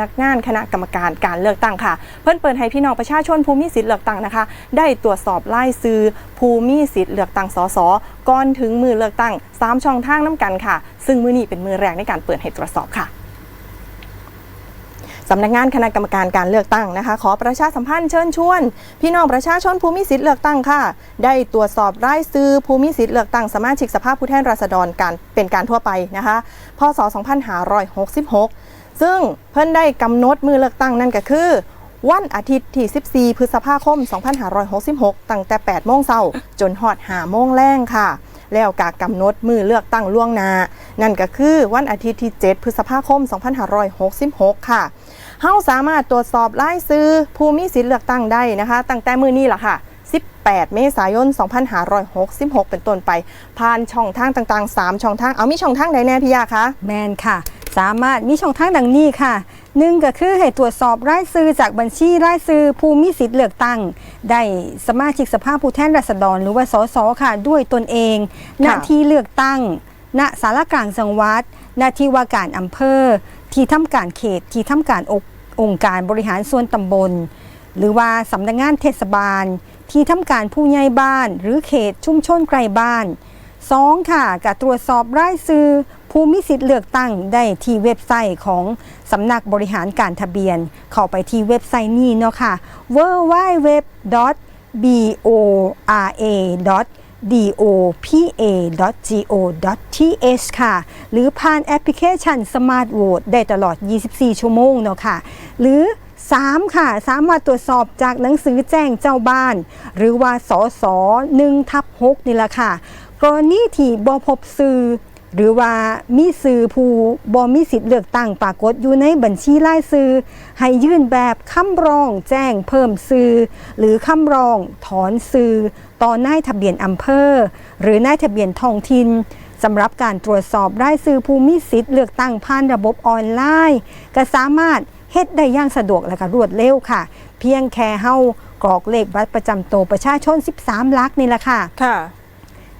นักงานคณะกรรมการการเลือกตั้งค่ะ เพิ่นเปิดให้พี่น้องประชาชนภูมิสิทธิ์เลือกตั้งนะคะ ได้ตรวจสอบไล่ซื้อภูมิสิทธิ์เลือกตั้งสสก่อนถึงมือเลือกตั้งสามช่องทางน้ำกันค่ะ ซึ่งมือนี้เป็นมือแรกในการเปิดให้ตรวจสอบค่ะสำนักงานคณะกรรมการการเลือกตั้งนะคะ ขอประชาสัมพันธ์เชิญชวน พี่น้องประชาชนภูมิสิทธิ์เลือกตั้งค่ะ ได้ตรวจสอบรายซื้อภูมิสิทธิ์เลือกตั้งสมาชิกสภาพผู้แทนราษฎรการเป็นการทั่วไปนะคะ พศ 2566 ซึ่งเพิ่นได้กำหนดมือเลือกตั้งนั่นก็คือ วันอาทิตย์ที่ 14 พฤษภาคม 2566 ตั้งแต่ 8 โมงเช้าจนฮอด5โมงแรงค่ะ แล้วกากำหนดมือเลือกตั้งล่วงหน้า นั่นก็คือวันอาทิตย์ที่ 7 พฤษภาคม 2566 ค่ะเฮาสามารถตรวจสอบรายซื้อภูมิสิทธิ์เลือกตั้งได้นะคะ ตั้งแต่มือนี้ล่ะค่ะ 18 เมษายน 2566 เป็นต้นไป ผ่านช่องทางต่างๆ 3 ช่องทาง เอามีช่องทางใดแน่พี่ยาคะ แมนค่ะ สามารถมีช่องทางดังนี้ค่ะหนึ่งก็คือให้ตรวจสอบรายชื่อจากบัญชีรายชื่อภูมิสิทธิ์เลือกตั้ง ได้สมาชิกสภาพผู้แทนราษฎรหรือว่าสสค่ะ ด้วยตนเองณค่ะที่เลือกตั้ง ณสารกลางจังหวัดณที่ว่าการอำเภอ ที่ทำการเขตที่ทำการองค์องค์การบริหารส่วนตำบล หรือว่าสำนักงานเทศบาล ที่ทำการผู้ใหญ่บ้าน หรือเขตชุมชนไกลบ้านสองค่ะการตรวจสอบรายชื่อ ภูมิสิทธิ์เลือกตั้งได้ที่เว็บไซต์ของสำนักบริหารการทะเบียน เข้าไปที่เว็บไซต์นี้เนาะค่ะ w w w b o r a dopa.go.th ค่ะ หรือผ่านแอปพลิเคชัน Smart Vote ได้ตลอด 24 ชั่วโมงเนาะค่ะ หรือ 3 ค่ะ สามารถตรวจสอบจากหนังสือแจ้งเจ้าบ้าน หรือว่าสส1ทับ6นี่แหละค่ะ กรณีที่บพบสื่อ หรือว่ามีสื่อผู้บ่มีสิทธิ์เลือกตั้งปรากฏอยู่ในบัญชีรายสื่อ ให้ยื่นแบบคำร้องแจ้งเพิ่มสื่อ หรือคำร้องถอนสื่อต่อนายทะเบียนอำเภอ หรือนายทะเบียนท้องถิ่นสำหรับการตรวจสอบรายสื่อผู้มีสิทธิ์เลือกตั้งผ่านระบบออนไลน์ ก็สามารถเฮ็ดได้อย่างสะดวกและก็รวดเร็วค่ะ เพียงแค่เฮากรอกเลขบัตรประจำตัวประชาชน 13หลักนี่แหละค่ะค่ะ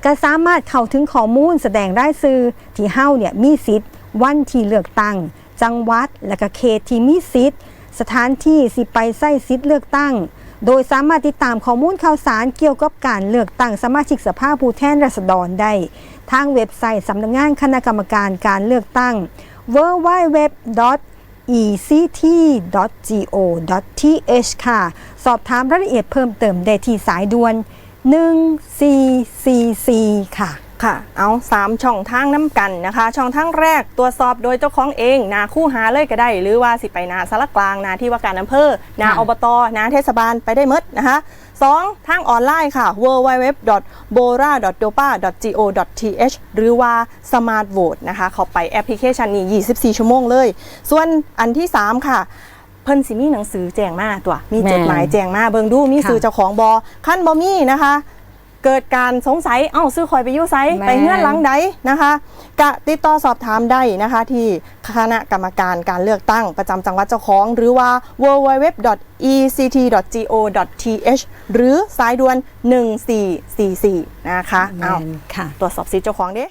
ก็สามารถเข้าถึงข้อมูลแสดงรายชื่อที่เฮาเนี่ยมีสิทธิ์ วันที่เลือกตั้ง จังหวัดและก็เขตที่มีสิทธิ์ สถานที่สิไปใส่สิทธิ์เลือกตั้ง โดยสามารถติดตามข้อมูลข่าวสารเกี่ยวกับการเลือกตั้งสมาชิกสภาผู้แทนราษฎรได้ ทางเว็บไซต์สำนักงานคณะกรรมการการเลือกตั้ง www ect.go.th ค่ะ สอบถามรายละเอียดเพิ่มเติมได้ที่สายด่วน 1444 ค่ะ ค่ะ เอา3ช่องทางน้ำกันนะคะ ช่องทางแรกตรวจสอบโดยเจ้าของเองนาคู่หาเลยก็ได้ หรือว่าสิไปนาสารกลางนาที่ว่าการอำเภอนาค่ะ อบตนาเทศบาลไปได้หมดนะคะ 2. ทางออนไลน์ค่ะ www.bora.dopa.go.th หรือว่า Smart Vote นะคะ เข้าไปแอปพลิเคชันนี้ 24 ชั่วโมงเลย ส่วนอันที่ 3 ค่ะ เพิ่นสิมีหนังสือแจ้งมาตัว มีจดหมายแจ้งมาเบิ่งดูมีค่ะสื่อเจ้าของบอขั้นบอมีนะคะ เกิดการสงสัยเอ้าซื้อคอยไปอยุ่ไซแม่นไปเงื่อนหลังใดนะคะกะติดต่อสอบถามได้นะคะ ที่คณะกรรมการการเลือกตั้งประจำจังหวัดเจ้าของ หรือว่า www.ect.go.th หรือสายด่วน 1444 นะคะเอาแม่นค่ะตรวจสอบสิทธิ์เจ้าของเด้